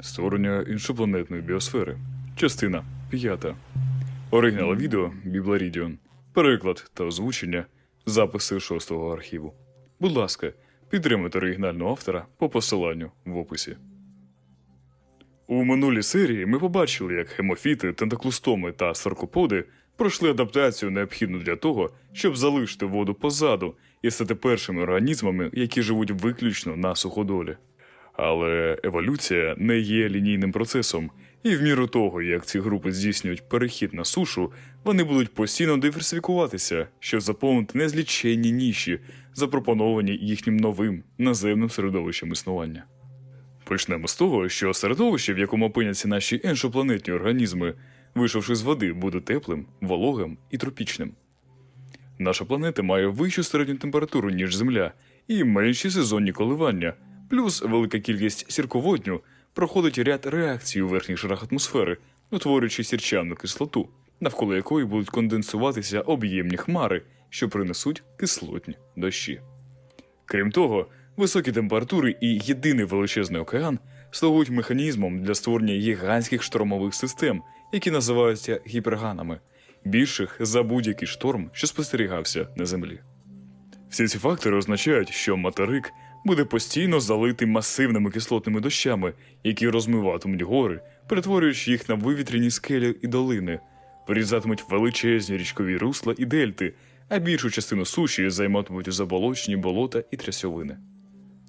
Створення іншопланетної біосфери. Частина 5. Оригінал відео Бібларідіон. Переклад та озвучення. Записи шостого архіву. Будь ласка, підтримайте оригінального автора по посиланню в описі. У минулій серії ми побачили, як хемофіти, тентаклустоми та саркоподи пройшли адаптацію, необхідну для того, щоб залишити воду позаду і стати першими організмами, які живуть виключно на суходолі. Але еволюція не є лінійним процесом, і в міру того, як ці групи здійснюють перехід на сушу, вони будуть постійно диверсифікуватися, щоб заповнити незліченні ніші, запропоновані їхнім новим наземним середовищем існування. Почнемо з того, що середовище, в якому опиняться наші іншопланетні організми, вийшовши з води, буде теплим, вологим і тропічним. Наша планета має вищу середню температуру, ніж Земля, і менші сезонні коливання, плюс велика кількість сірководню проходить ряд реакцій у верхніх шарах атмосфери, утворюючи сірчану кислоту, навколо якої будуть конденсуватися об'ємні хмари, що принесуть кислотні дощі. Крім того, високі температури і єдиний величезний океан слугують механізмом для створення гігантських штормових систем, які називаються гіперганами, більших за будь-який шторм, що спостерігався на землі. Всі ці фактори означають, що материк буде постійно залитий масивними кислотними дощами, які розмиватимуть гори, перетворюючи їх на вивітряні скелі і долини, вирізатимуть величезні річкові русла і дельти, а більшу частину суші займатимуть заболочені болота і трясовини.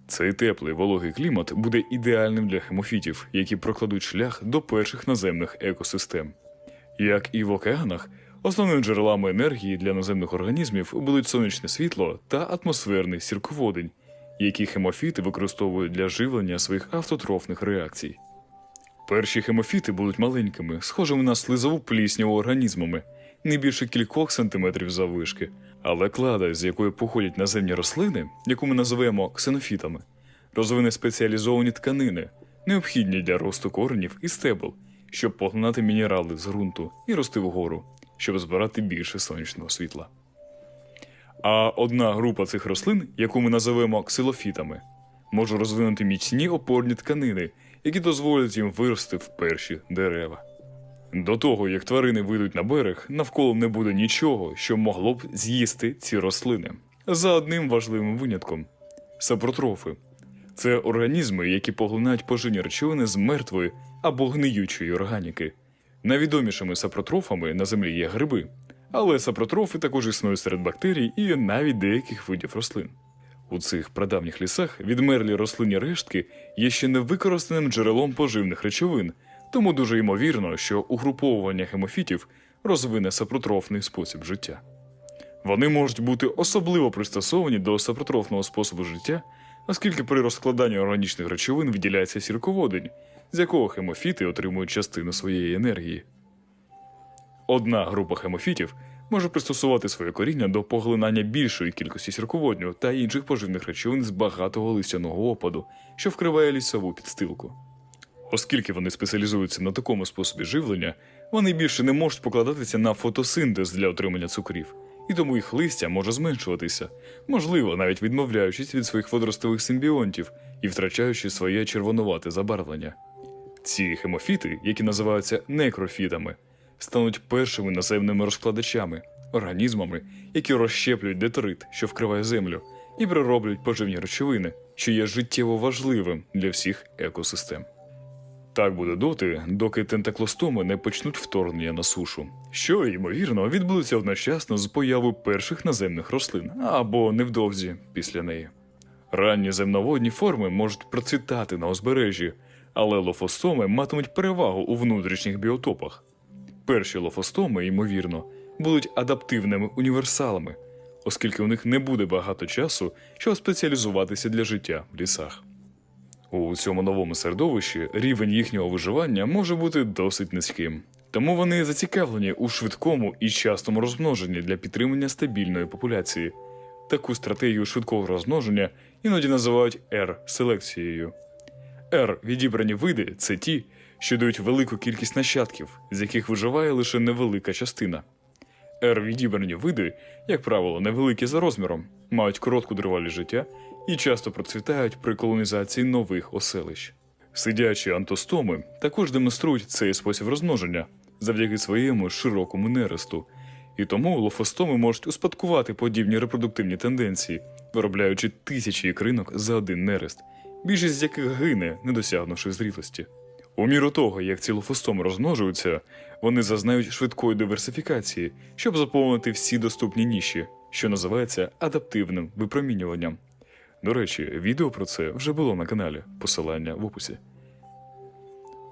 Цей теплий вологий клімат буде ідеальним для хемофітів, які прокладуть шлях до перших наземних екосистем. Як і в океанах, основними джерелами енергії для наземних організмів будуть сонячне світло та атмосферний сірководень, які хемофіти використовують для живлення своїх автотрофних реакцій. Перші хемофіти будуть маленькими, схожими на слизову плісняву організмами, не більше кількох сантиметрів заввишки, але клада, з якої походять наземні рослини, яку ми називаємо ксенофітами, розвине спеціалізовані тканини, необхідні для росту коренів і стебел, щоб поглинати мінерали з ґрунту і рости вгору, щоб збирати більше сонячного світла. А одна група цих рослин, яку ми називаємо ксилофітами, може розвинути міцні опорні тканини, які дозволять їм вирости в перші дерева. До того, як тварини вийдуть на берег, навколо не буде нічого, що могло б з'їсти ці рослини. За одним важливим винятком сапротрофи це організми, які поглинають поживні речовини з мертвої або гниючої органіки. Найвідомішими сапротрофами на землі є гриби, але сапротрофи також існують серед бактерій і навіть деяких видів рослин. У цих прадавніх лісах відмерлі рослинні рештки є ще невикористаним джерелом поживних речовин, тому дуже ймовірно, що угруповування хемофітів розвине сапротрофний спосіб життя. Вони можуть бути особливо пристосовані до сапротрофного способу життя, оскільки при розкладанні органічних речовин виділяється сірководень, з якого хемофіти отримують частину своєї енергії. Одна група хемофітів може пристосувати своє коріння до поглинання більшої кількості сірководню та інших поживних речовин з багатого листяного опаду, що вкриває лісову підстилку. Оскільки вони спеціалізуються на такому способі живлення, вони більше не можуть покладатися на фотосинтез для отримання цукрів, і тому їх листя може зменшуватися, можливо, навіть відмовляючись від своїх водоростових симбіонтів і втрачаючи своє червонувате забарвлення. Ці хемофіти, які називаються некрофітами, стануть першими наземними розкладачами, організмами, які розщеплюють детрит, що вкриває землю, і перероблюють поживні речовини, що є життєво важливим для всіх екосистем. Так буде доти, доки тентаклостоми не почнуть вторгнення на сушу, що, ймовірно, відбудеться одночасно з появою перших наземних рослин або невдовзі після неї. Ранні земноводні форми можуть процвітати на узбережжі, але лофостоми матимуть перевагу у внутрішніх біотопах. Перші лофостоми, ймовірно, будуть адаптивними універсалами, оскільки у них не буде багато часу, щоб спеціалізуватися для життя в лісах. У цьому новому середовищі рівень їхнього виживання може бути досить низьким, тому вони зацікавлені у швидкому і частому розмноженні для підтримання стабільної популяції. Таку стратегію швидкого розмноження іноді називають R-селекцією. R відібрані види це ті, що дають велику кількість нащадків, з яких виживає лише невелика частина. R відібрані види, як правило, невеликі за розміром, мають коротку тривалість життя і часто процвітають при колонізації нових оселищ. Сидячі антостоми також демонструють цей спосіб розмноження завдяки своєму широкому нересту, і тому лофостоми можуть успадкувати подібні репродуктивні тенденції, виробляючи тисячі ікринок за один нерест, більшість з яких гине, не досягнувши зрілості. У міру того, як ці лофостоми розмножуються, вони зазнають швидкої диверсифікації, щоб заповнити всі доступні ніші, що називається адаптивним випромінюванням. До речі, відео про це вже було на каналі, посилання в описі.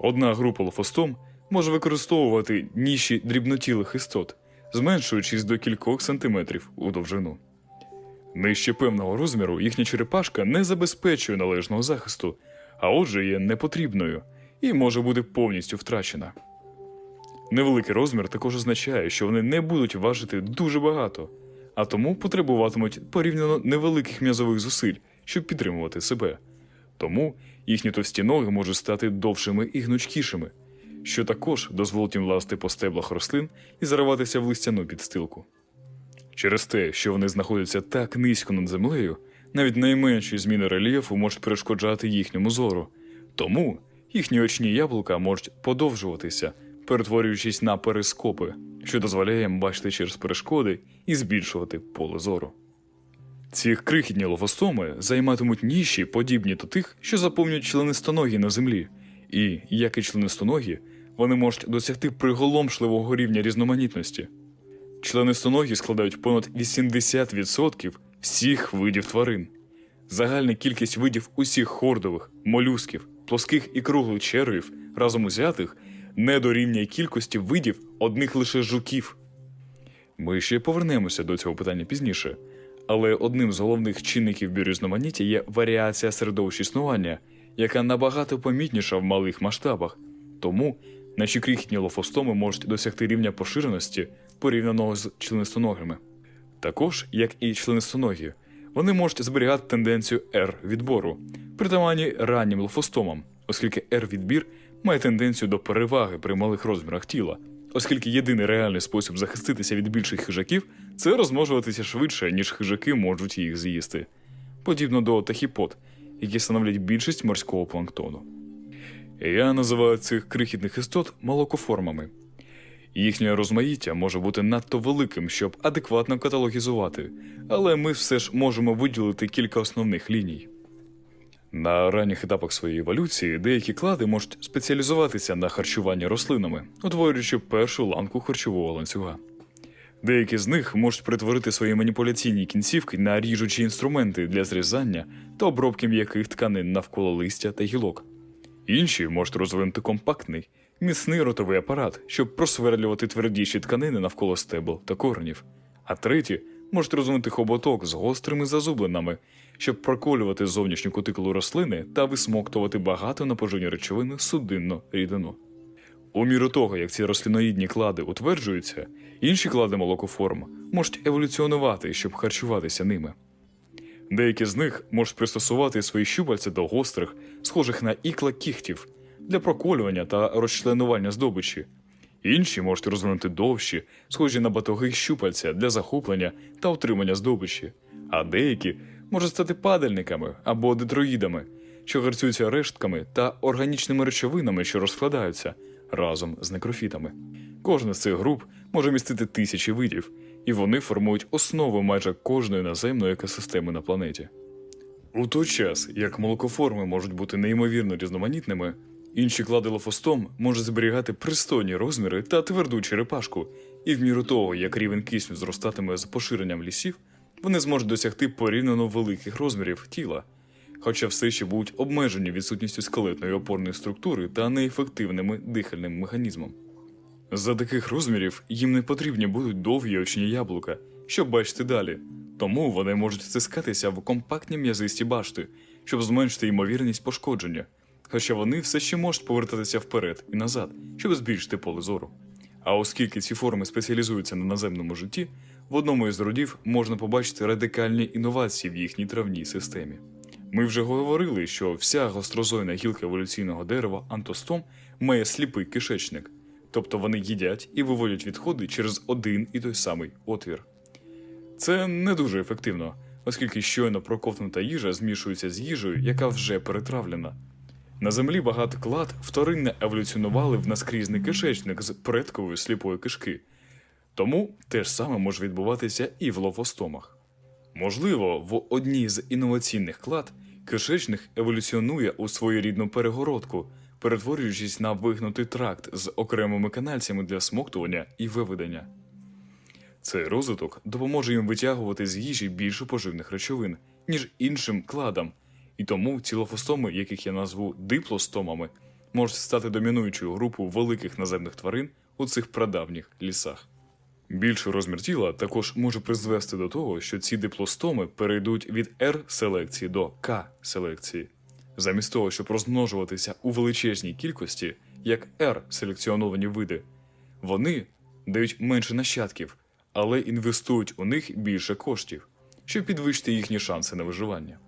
Одна група лофостом може використовувати ніші дрібнотілих істот, зменшуючись до кількох сантиметрів у довжину. Нижче певного розміру їхня черепашка не забезпечує належного захисту, а отже є непотрібною і може бути повністю втрачена. Невеликий розмір також означає, що вони не будуть важити дуже багато, а тому потребуватимуть порівняно невеликих м'язових зусиль, щоб підтримувати себе. Тому їхні товсті ноги можуть стати довшими і гнучкішими, що також дозволить їм лазити по стеблах рослин і зариватися в листяну підстилку. Через те, що вони знаходяться так низько над землею, навіть найменші зміни рельєфу можуть перешкоджати їхньому зору, тому їхні очні яблука можуть подовжуватися, перетворюючись на перископи, що дозволяє їм бачити через перешкоди і збільшувати поле зору. Ці крихітні лофостоми займатимуть ніші, подібні до тих, що заповнюють членистоногі на землі, і, як і членистоногі, вони можуть досягти приголомшливого рівня різноманітності. Членистоногі складають понад 80% всіх видів тварин. Загальна кількість видів усіх хордових, молюсків, плоских і круглих червів разом узятих не дорівнює кількості видів одних лише жуків. Ми ще повернемося до цього питання пізніше, але одним з головних чинників біорізноманіття є варіація середовищ існування, яка набагато помітніша в малих масштабах, тому наші крихітні лофостоми можуть досягти рівня поширеності порівняного з членистоногими. Також, як і членистоногі, вони можуть зберігати тенденцію R відбору, притаманні раннім лофостомам, оскільки R відбір має тенденцію до переваги при малих розмірах тіла, оскільки єдиний реальний спосіб захиститися від більших хижаків це розмножуватися швидше, ніж хижаки можуть їх з'їсти, подібно до тахіпод, які становлять більшість морського планктону. Я називаю цих крихітних істот молокоформами. Їхнє розмаїття може бути надто великим, щоб адекватно каталогізувати, але ми все ж можемо виділити кілька основних ліній. На ранніх етапах своєї еволюції деякі клади можуть спеціалізуватися на харчуванні рослинами, утворюючи першу ланку харчового ланцюга. Деякі з них можуть перетворити свої маніпуляційні кінцівки на ріжучі інструменти для зрізання та обробки м'яких тканин навколо листя та гілок. Інші можуть розвинути компактний, міцний ротовий апарат, щоб просверлювати твердіші тканини навколо стебл та коренів. А треті можуть розвинути хоботок з гострими зазубленами, щоб проколювати зовнішню кутикулу рослини та висмоктувати багато напоживні речовини судинну рідину. У міру того, як ці рослиноїдні клади утверджуються, інші клади молокоформ можуть еволюціонувати, щоб харчуватися ними. Деякі з них можуть пристосувати свої щупальця до гострих, схожих на ікла кіхтів для проколювання та розчленування здобичі. Інші можуть розвинути довші, схожі на батоги щупальця для захоплення та утримання здобичі, а деякі можуть стати падальниками або детроїдами, що гарцюються рештками та органічними речовинами, що розкладаються разом з некрофітами. Кожна з цих груп може містити тисячі видів, і вони формують основу майже кожної наземної екосистеми на планеті. У той час, як молокоформи можуть бути неймовірно різноманітними, інші клади лофостом можуть зберігати пристойні розміри та тверду черепашку, і в міру того, як рівень кисню зростатиме з поширенням лісів, вони зможуть досягти порівняно великих розмірів тіла, хоча все ще будуть обмежені відсутністю скелетної опорної структури та неефективними дихальним механізмом. За таких розмірів їм не потрібні будуть довгі очні яблука, щоб бачити далі, тому вони можуть стискатися в компактні м'язисті башти, щоб зменшити ймовірність пошкодження, хоча вони все ще можуть повертатися вперед і назад, щоб збільшити поле зору. А оскільки ці форми спеціалізуються на наземному житті, в одному із родів можна побачити радикальні інновації в їхній травній системі. Ми вже говорили, що вся гострозойна гілка еволюційного дерева антостом має сліпий кишечник, тобто вони їдять і виводять відходи через один і той самий отвір. Це не дуже ефективно, оскільки щойно проковтнута їжа змішується з їжею, яка вже перетравлена. На землі багато клад вторинно еволюціонували в наскрізний кишечник з предкової сліпої кишки. Тому те ж саме може відбуватися і в лофостомах. Можливо, в одній з інноваційних клад кишечник еволюціонує у своєрідну перегородку, перетворюючись на вигнутий тракт з окремими канальцями для смоктування і виведення. Цей розвиток допоможе їм витягувати з їжі більше поживних речовин, ніж іншим кладам, і тому ці лофостоми, яких я назву диплостомами, можуть стати домінуючою групою великих наземних тварин у цих прадавніх лісах. Більший розмір тіла також може призвести до того, що ці диплостоми перейдуть від R-селекції до К-селекції. Замість того, щоб розмножуватися у величезній кількості, як R-селекціоновані види, вони дають менше нащадків, але інвестують у них більше коштів, щоб підвищити їхні шанси на виживання.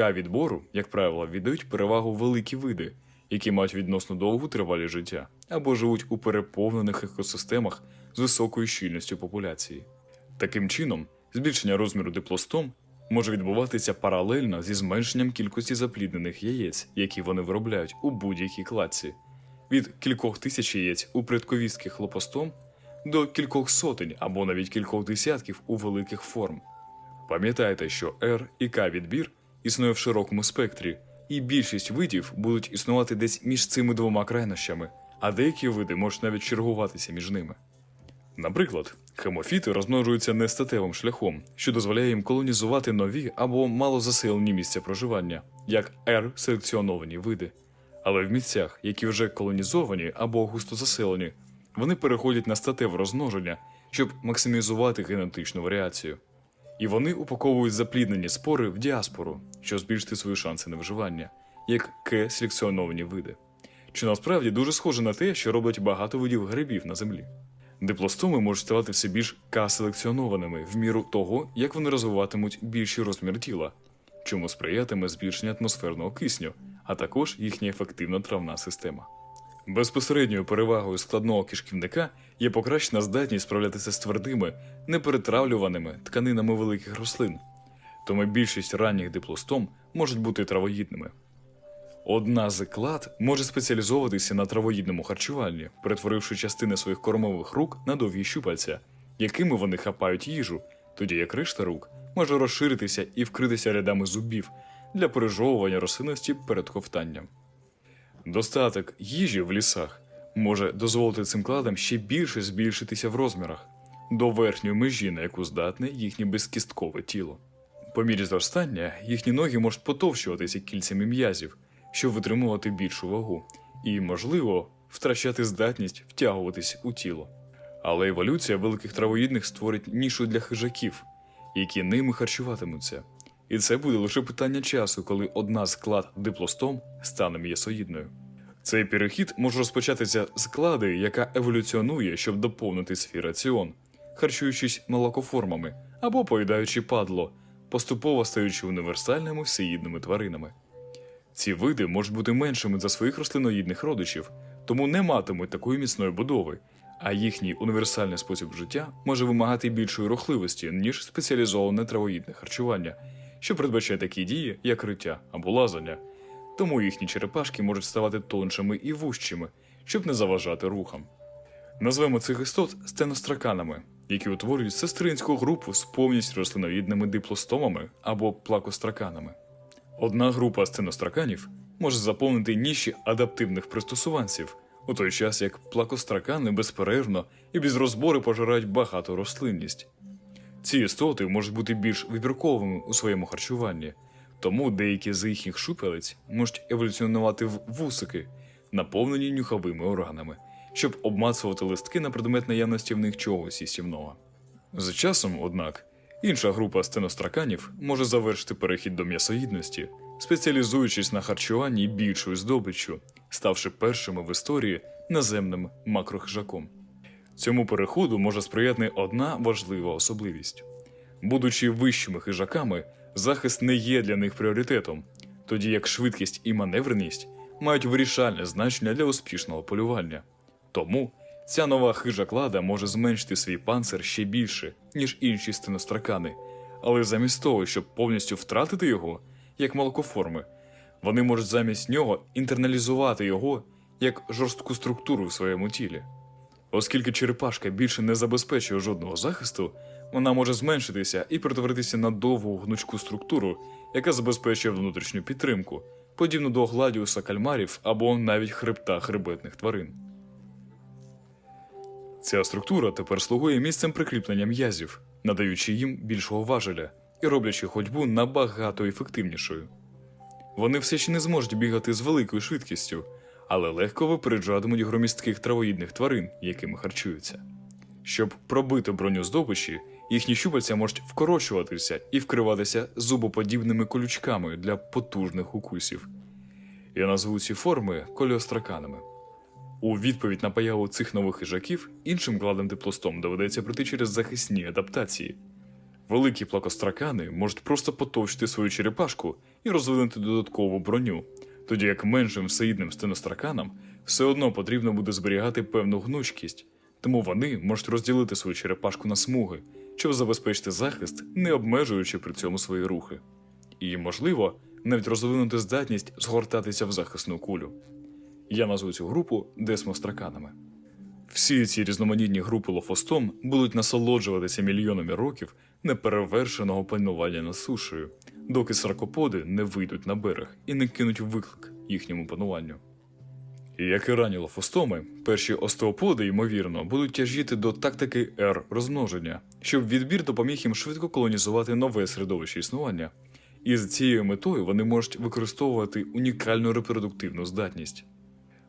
К-відбору, як правило, віддають перевагу великі види, які мають відносно довгу тривалість життя або живуть у переповнених екосистемах з високою щільністю популяції. Таким чином, збільшення розміру диплостом може відбуватися паралельно зі зменшенням кількості запліднених яєць, які вони виробляють у будь-якій кладці, від кількох тисяч яєць у предковістських лопостом до кількох сотень або навіть кількох десятків у великих форм. Пам'ятайте, що R і К відбір існує в широкому спектрі, і більшість видів будуть існувати десь між цими двома крайнощами, а деякі види можуть навіть чергуватися між ними. Наприклад, хемофіти розмножуються нестатевим шляхом, що дозволяє їм колонізувати нові або малозаселені місця проживання, як R-селекціоновані види. Але в місцях, які вже колонізовані або густо заселені, вони переходять на статеве розмноження, щоб максимізувати генетичну варіацію. І вони упаковують запліднені спори в діаспору, щоб збільшити свої шанси на виживання, як К-селекціоновані види. Що насправді дуже схоже на те, що роблять багато видів грибів на землі. Диплостоми можуть ставати все більш К-селекціонованими в міру того, як вони розвиватимуть більший розмір тіла, чому сприятиме збільшення атмосферного кисню, а також їхня ефективна травна система. Безпосередньою перевагою складного кишківника є покращена здатність справлятися з твердими, неперетравлюваними тканинами великих рослин, тому більшість ранніх диплостом можуть бути травоїдними. Одна з клад може спеціалізовуватися на травоїдному харчуванні, перетворивши частини своїх кормових рук на довгі щупальця, якими вони хапають їжу, тоді як решта рук може розширитися і вкритися рядами зубів для пережовування рослинності перед ковтанням. Достаток їжі в лісах може дозволити цим кладам ще більше збільшитися в розмірах до верхньої межі, на яку здатне їхнє безкісткове тіло. По мірі зростання їхні ноги можуть потовщуватися кільцями м'язів, щоб витримувати більшу вагу, і, можливо, втрачати здатність втягуватись у тіло. Але еволюція великих травоїдних створить нішу для хижаків, які ними харчуватимуться. І це буде лише питання часу, коли одна з клад диплостом стане м'ясоїдною. Цей перехід може розпочатися з клади, яка еволюціонує, щоб доповнити свій раціон, харчуючись молокоформами або поїдаючи падло, поступово стаючи універсальними всеїдними тваринами. Ці види можуть бути меншими за своїх рослиноїдних родичів, тому не матимуть такої міцної будови, а їхній універсальний спосіб життя може вимагати більшої рухливості, ніж спеціалізоване травоїдне харчування, що передбачає такі дії, як риття або лазання. Тому їхні черепашки можуть ставати тоншими і вужчими, щоб не заважати рухам. Назвемо цих істот стеностраканами, які утворюють сестринську групу з повністю рослиноїдними диплостомами або плакостраканами. Одна група стеностраканів може заповнити ніші адаптивних пристосуванців, у той час як плакостракани безперервно і без розбору пожирають багату рослинність. Ці істоти можуть бути більш вибірковими у своєму харчуванні, тому деякі з їхніх шупелець можуть еволюціонувати в вусики, наповнені нюховими органами, щоб обмацувати листки на предмет наявності в них чогось їстівного. З часом, однак, інша група стеностраканів може завершити перехід до м'ясоїдності, спеціалізуючись на харчуванні більшою здобиччю, ставши першими в історії наземним макрохижаком. Цьому переходу може сприяти одна важлива особливість. Будучи вищими хижаками, захист не є для них пріоритетом, тоді як швидкість і маневреність мають вирішальне значення для успішного полювання. Тому ця нова хижа клада може зменшити свій панцир ще більше, ніж інші стеностракани, але замість того, щоб повністю втратити його, як молокоформи, Вони можуть замість нього інтерналізувати його як жорстку структуру в своєму тілі. Оскільки черепашка більше не забезпечує жодного захисту, вона може зменшитися і перетворитися на довгу гнучку структуру, яка забезпечує внутрішню підтримку, подібну до гладіуса кальмарів або навіть хребта хребетних тварин. Ця структура тепер слугує місцем прикріплення м'язів, надаючи їм більшого важеля і роблячи ходьбу набагато ефективнішою. Вони все ще не зможуть бігати з великою швидкістю, але легко випереджатимуть громістких травоїдних тварин, якими харчуються. Щоб пробити броню здобичі, їхні щупальця можуть вкорочуватися і вкриватися зубоподібними колючками для потужних укусів. Я назву ці форми коліостраканами. У відповідь на появу цих нових хижаків іншим кладем теплостом доведеться пройти через захисні адаптації. Великі плакостракани можуть просто потовчити свою черепашку і розвинути додаткову броню, тоді як меншим всеїдним стеностраканам все одно потрібно буде зберігати певну гнучкість, тому вони можуть розділити свою черепашку на смуги, щоб забезпечити захист, не обмежуючи при цьому свої рухи. І, можливо, навіть розвинути здатність згортатися в захисну кулю. Я назву цю групу десмостраканами. Всі ці різноманітні групи лофостом будуть насолоджуватися мільйонами років неперевершеного панування над сушею, доки саркоподи не вийдуть на берег і не кинуть виклик їхньому пануванню. Як і ранні лофостоми, перші остеоподи, ймовірно, будуть тяжіти до тактики R розмноження, щоб відбір допоміг їм швидко колонізувати нове середовище існування. І з цією метою вони можуть використовувати унікальну репродуктивну здатність.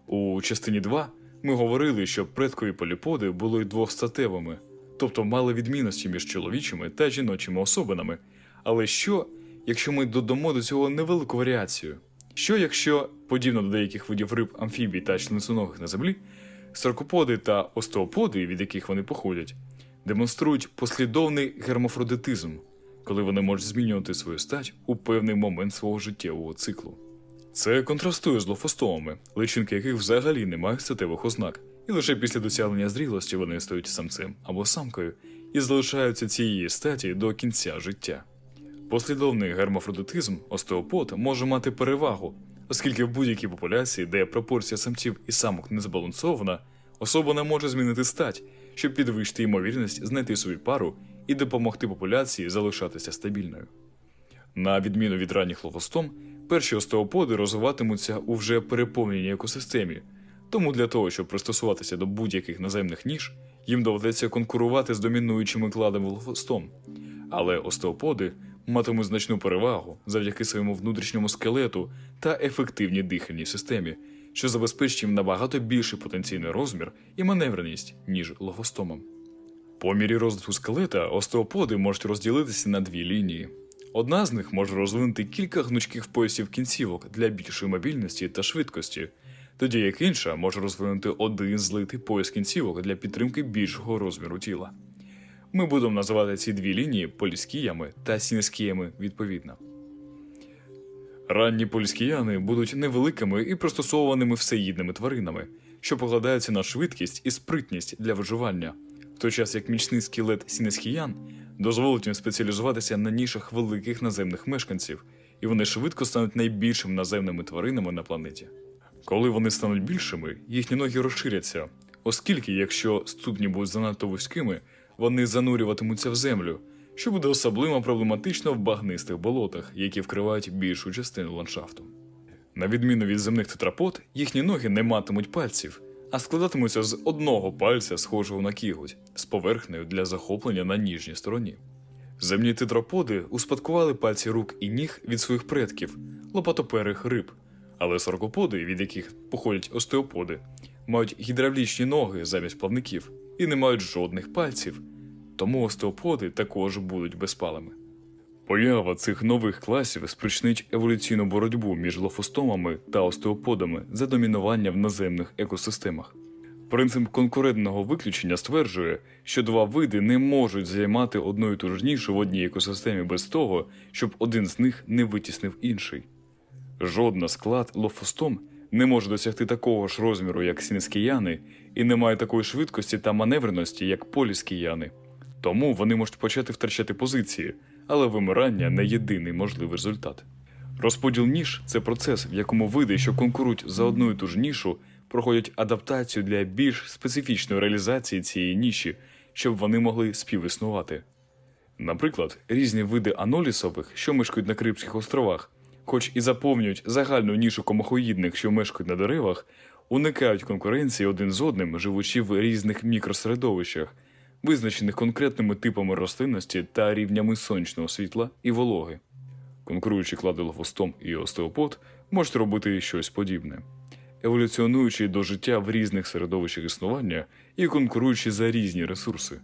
У частині 2 ми говорили, що предкові поліподи були двохстатевими, тобто мали відмінності між чоловічими та жіночими особинами. Але що, якщо ми додамо до цього невелику варіацію? Що якщо, подібно до деяких видів риб, амфібій та членцоногих на землі, саркоподи та остеоподи, від яких вони походять, демонструють послідовний гермафродитизм, коли вони можуть змінювати свою стать у певний момент свого життєвого циклу. Це контрастує з лофостомами, личинки яких взагалі не мають статевих ознак, і лише після досягнення зрілості вони стають самцем або самкою і залишаються цієї статі до кінця життя. Послідовний гермафродитизм остеопод може мати перевагу, оскільки в будь-якій популяції, де пропорція самців і самок не збалансована, особа не може змінити стать, щоб підвищити ймовірність знайти собі пару і допомогти популяції залишатися стабільною. На відміну від ранніх ловостом, перші остеоподи розвиватимуться у вже переповненій екосистемі, тому для того, щоб пристосуватися до будь-яких наземних ніж, їм доведеться конкурувати з домінуючими кладами ловостом. Але остеоподи матимуть значну перевагу завдяки своєму внутрішньому скелету та ефективній дихальній системі, що забезпечить їм набагато більший потенційний розмір і маневреність, ніж лофостомам. По мірі розвитку скелета остеоподи можуть розділитися на дві лінії. Одна з них може розвинути кілька гнучких поясів кінцівок для більшої мобільності та швидкості, тоді як інша може розвинути один злитий пояс кінцівок для підтримки більшого розміру тіла. Ми будемо називати ці дві лінії поліскіями та сінескіями відповідно. Ранні поліскіяни будуть невеликими і пристосованими всеїдними тваринами, що покладаються на швидкість і спритність для виживання, в той час як мічний скелет сінескіян дозволить їм спеціалізуватися на нішах великих наземних мешканців, і вони швидко стануть найбільшими наземними тваринами на планеті. Коли вони стануть більшими, їхні ноги розширяться, оскільки, якщо ступні будуть занадто вузькими, вони занурюватимуться в землю, що буде особливо проблематично в багнистих болотах, які вкривають більшу частину ландшафту. На відміну від земних тетрапод, їхні ноги не матимуть пальців, а складатимуться з одного пальця, схожого на кіготь, з поверхнею для захоплення на ніжній стороні. Земні тетраподи успадкували пальці рук і ніг від своїх предків, лопатоперих риб, але саркоподи, від яких походять остеоподи, мають гідравлічні ноги замість плавників і не мають жодних пальців, тому остеоподи також будуть безпалими. Поява цих нових класів спричинить еволюційну боротьбу між лофостомами та остеоподами за домінування в наземних екосистемах. Принцип конкурентного виключення стверджує, що два види не можуть займати одну і ту ж нішу в одній екосистемі без того, щоб один з них не витіснив інший. Жодна склад лофостом не може досягти такого ж розміру, як сінескіяни, і не має такої швидкості та маневреності, як поліскіяни. Тому вони можуть почати втрачати позиції, але вимирання не єдиний можливий результат. Розподіл ніж це процес, в якому види, що конкурують за одну і ту ж нішу, проходять адаптацію для більш специфічної реалізації цієї ніші, щоб вони могли співіснувати. Наприклад, різні види анолісових, що мешкають на Карибських островах, хоч і заповнюють загальну нішу комахоїдних, що мешкають на деревах, уникають конкуренції один з одним, живучи в різних мікросередовищах, визначених конкретними типами рослинності та рівнями сонячного світла і вологи. Конкуруючи кладолофостом і остеопод можуть робити щось подібне, еволюціонуючи до життя в різних середовищах існування і конкуруючи за різні ресурси.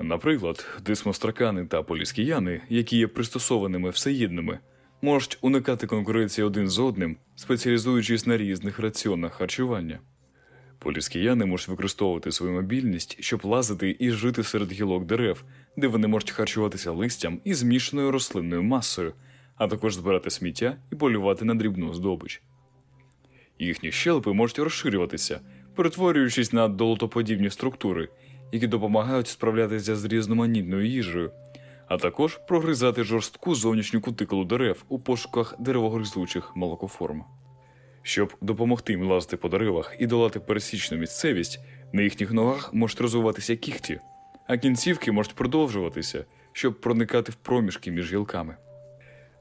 Наприклад, дисмостракани та поліскіяни, які є пристосованими всеїдними, можуть уникати конкуренції один з одним, спеціалізуючись на різних раціонах харчування. Поліскіяни можуть використовувати свою мобільність, щоб лазити і жити серед гілок дерев, де вони можуть харчуватися листям і змішаною рослинною масою, а також збирати сміття і полювати на дрібну здобич. Їхні щелепи можуть розширюватися, перетворюючись на долотоподібні структури, які допомагають справлятися з різноманітною їжею, а також прогризати жорстку зовнішню кутикулу дерев у пошуках деревогризучих молокоформ. Щоб допомогти їм лазити по деревах і долати пересічну місцевість, на їхніх ногах можуть розвиватися кіхті, а кінцівки можуть продовжуватися, щоб проникати в проміжки між гілками.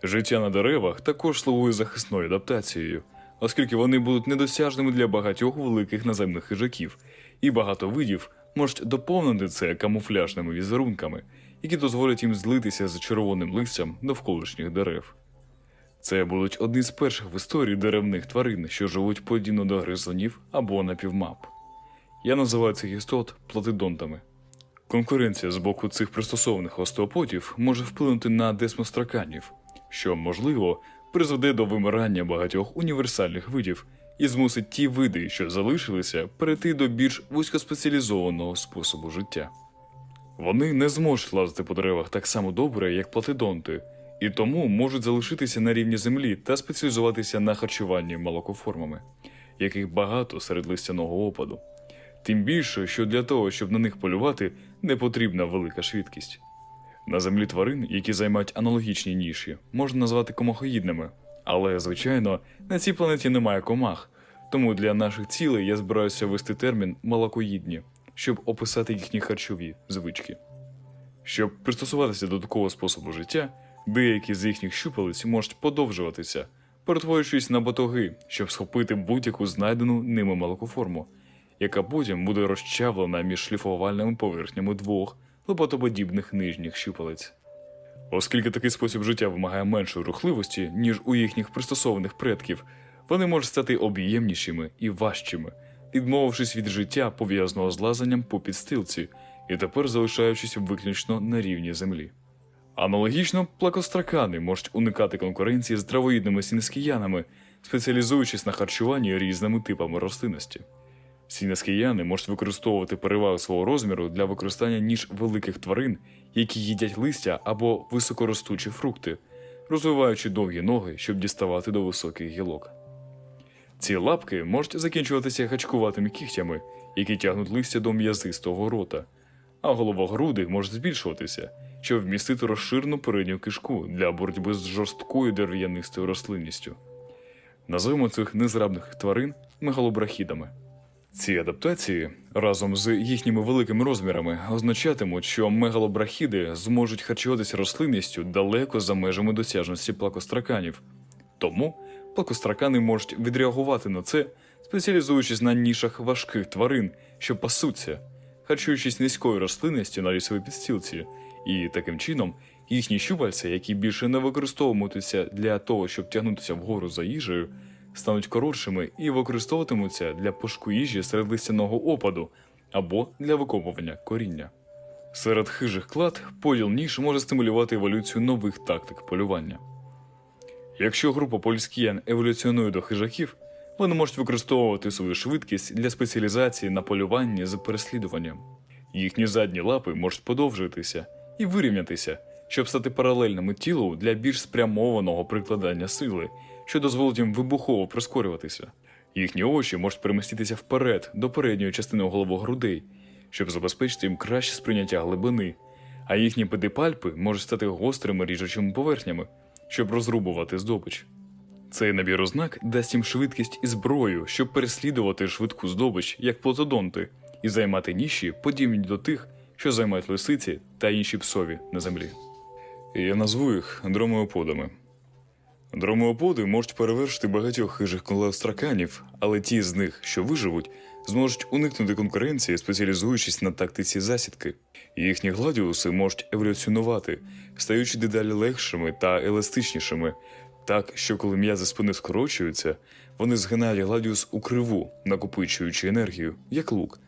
Життя на деревах також слугує захисною адаптацією, оскільки вони будуть недосяжними для багатьох великих наземних хижаків, і багато видів можуть доповнити це камуфляжними візерунками, які дозволять їм злитися з червоним листям довколишніх дерев. Це будуть одні з перших в історії деревних тварин, що живуть подібно до гризунів або напівмап. Я називаю цих істот платидонтами. Конкуренція з боку цих пристосованих остеоподів може вплинути на десмостраканів, що, можливо, призведе до вимирання багатьох універсальних видів і змусить ті види, що залишилися, перейти до більш вузькоспеціалізованого способу життя. Вони не зможуть лазити по деревах так само добре, як платидонти, і тому можуть залишитися на рівні землі та спеціалізуватися на харчуванні молокоформами, яких багато серед листяного опаду. Тим більше, що для того, щоб на них полювати, не потрібна велика швидкість. На землі тварин, які займають аналогічні ніші, можна назвати комахоїдними, але, звичайно, на цій планеті немає комах, тому для наших цілей я збираюся ввести термін молокоїдні, щоб описати їхні харчові звички. Щоб пристосуватися до такого способу життя, деякі з їхніх щупалець можуть подовжуватися, перетворюючись на батоги, щоб схопити будь-яку знайдену ними молокоформу, яка потім буде розчавлена між шліфувальними поверхнями двох лопатоподібних нижніх щупалець. Оскільки такий спосіб життя вимагає меншої рухливості, ніж у їхніх пристосованих предків, вони можуть стати об'ємнішими і важчими, відмовившись від життя, пов'язаного з лазанням по підстилці, і тепер залишаючись виключно на рівні землі. Аналогічно, плакостракани можуть уникати конкуренції з травоїдними сінескіянами, спеціалізуючись на харчуванні різними типами рослинності. Сінескіяни можуть використовувати перевагу свого розміру для використання ніж великих тварин, які їдять листя або високоростучі фрукти, розвиваючи довгі ноги, щоб діставати до високих гілок. Ці лапки можуть закінчуватися гачкуватими кігтями, які тягнуть листя до м'язистого рота, а головогруди можуть збільшуватися, щоб вмістити розширену передню кишку для боротьби з жорсткою дерев'янистою рослинністю. Називаємо цих незрабних тварин мегалобрахідами. Ці адаптації разом з їхніми великими розмірами означатимуть, що мегалобрахіди зможуть харчуватися рослинністю далеко за межами досяжності плакостраканів. Тому плакостракани можуть відреагувати на це, спеціалізуючись на нішах важких тварин, що пасуться, харчуючись низькою рослинністю на лісовій підстілці, і таким чином їхні щупальця, які більше не використовуватимуться для того, щоб тягнутися вгору за їжею, стануть коротшими і використовуватимуться для пошуку їжі серед листяного опаду або для викопування коріння. Серед хижих клад поділ ніж може стимулювати еволюцію нових тактик полювання. Якщо група поліскіян еволюціонує до хижаків, вони можуть використовувати свою швидкість для спеціалізації на полюванні з переслідуванням. Їхні задні лапи можуть подовжитися і вирівнятися, щоб стати паралельними тілу для більш спрямованого прикладання сили, що дозволить їм вибухово прискорюватися. Їхні очі можуть переміститися вперед до передньої частини головогрудей, щоб забезпечити їм краще сприйняття глибини, а їхні педипальпи можуть стати гострими ріжучими поверхнями, щоб розрубувати здобич. Цей набір ознак дасть їм швидкість і зброю, щоб переслідувати швидку здобич, як плотодонти, і займати ніші, подібні до тих, що займають лисиці та інші псові на землі. Я назву їх дромеоподами. Дромеоподи можуть перевершити багатьох хижих колестраканів, але ті з них, що виживуть, зможуть уникнути конкуренції, спеціалізуючись на тактиці засідки. Їхні гладіуси можуть еволюціонувати, стаючи дедалі легшими та еластичнішими, так що коли м'язи спини скорочуються, вони згинають гладіус у криву, накопичуючи енергію, як лук.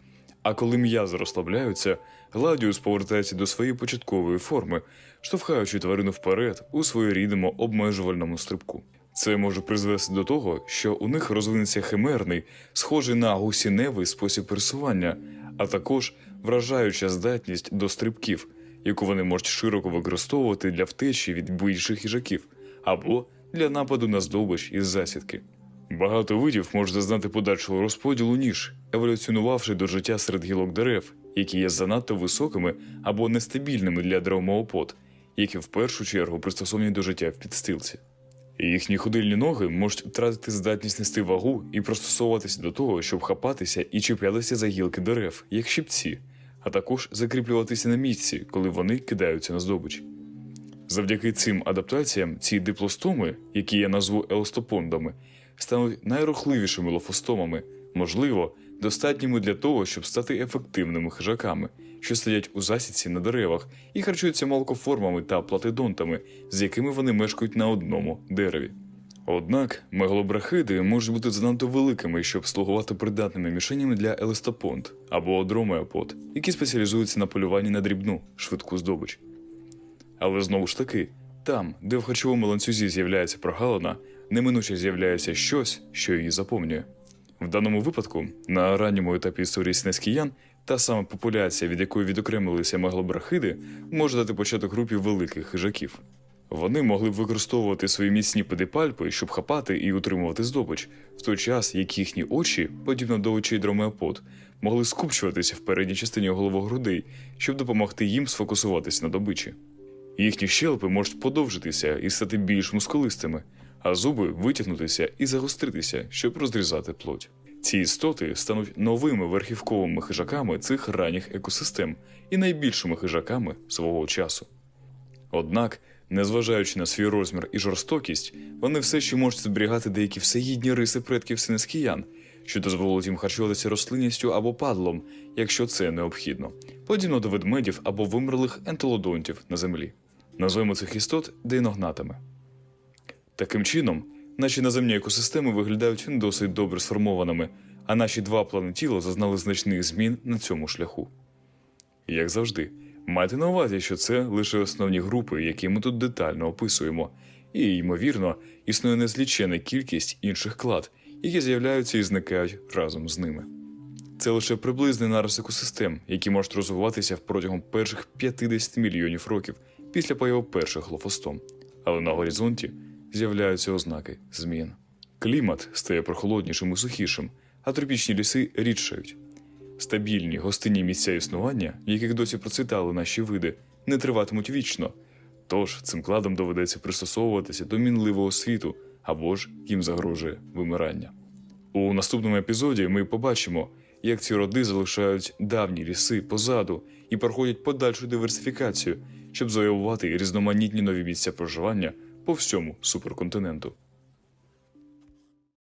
А коли м'язи розслабляються, гладіус повертається до своєї початкової форми, штовхаючи тварину вперед у своєрідному обмежувальному стрибку. Це може призвести до того, що у них розвинеться химерний, схожий на гусіневий спосіб пересування, а також вражаюча здатність до стрибків, яку вони можуть широко використовувати для втечі від більших їжаків або для нападу на здобич із засідки. Багато видів можуть зазнати подальшого розподілу ніж, еволюціонувавши до життя серед гілок дерев, які є занадто високими або нестабільними для дровоопод, які в першу чергу пристосовані до життя в підстилці. Їхні ходильні ноги можуть втратити здатність нести вагу і пристосовуватися до того, щоб хапатися і чіплятися за гілки дерев, як щипці, а також закріплюватися на місці, коли вони кидаються на здобич. Завдяки цим адаптаціям ці диплостоми, які я назву елстопондами, стануть найрухливішими лофостомами, можливо, достатніми для того, щоб стати ефективними хижаками, що сидять у засідці на деревах і харчуються малкоформами та платидонтами, з якими вони мешкають на одному дереві. Однак мегалобрахиди можуть бути занадто великими, щоб слугувати придатними мішенями для елестопонд або дромеопод, які спеціалізуються на полюванні на дрібну, швидку здобич. Але знову ж таки, там, де в харчовому ланцюзі з'являється прогалина, неминуче з'являється щось, що її заповнює. В даному випадку, на ранньому етапі історії снескіян, та сама популяція, від якої відокремилися мегалобрахиди, може дати початок групі великих хижаків. Вони могли б використовувати свої міцні педипальпи, щоб хапати і утримувати здобич, в той час як їхні очі, подібно до очей дромеопод, могли скупчуватися в передній частині головогрудей, щоб допомогти їм сфокусуватися на добичі. Їхні щелепи можуть подовжитися і стати більш мускулистими, а зуби витягнутися і загостритися, щоб розрізати плоть. Ці істоти стануть новими верхівковими хижаками цих ранніх екосистем і найбільшими хижаками свого часу. Однак, незважаючи на свій розмір і жорстокість, вони все ще можуть зберігати деякі всеїдні риси предків синескіян, що дозволить їм харчуватися рослинністю або падлом, якщо це необхідно, подібно до ведмедів або вимерлих ентолодонтів на землі. Назвемо цих істот дейногнатами. Таким чином, наші наземні екосистеми виглядають досить добре сформованими, а наші два плани тіла зазнали значних змін на цьому шляху. Як завжди, майте на увазі, що це лише основні групи, які ми тут детально описуємо, і, ймовірно, існує незлічена кількість інших клад, які з'являються і зникають разом з ними. Це лише приблизний нарис екосистем, які можуть розвиватися протягом перших 50 мільйонів років після появи перших лофостом, але на горизонті з'являються ознаки змін. Клімат стає прохолоднішим і сухішим, а тропічні ліси рідшають. Стабільні гостинні місця існування, в яких досі процвітали наші види, не триватимуть вічно. Тож цим кладам доведеться пристосовуватися до мінливого світу або ж їм загрожує вимирання. У наступному епізоді ми побачимо, як ці роди залишають давні ліси позаду і проходять подальшу диверсифікацію, щоб завоювати різноманітні нові місця проживання по всьому суперконтиненту.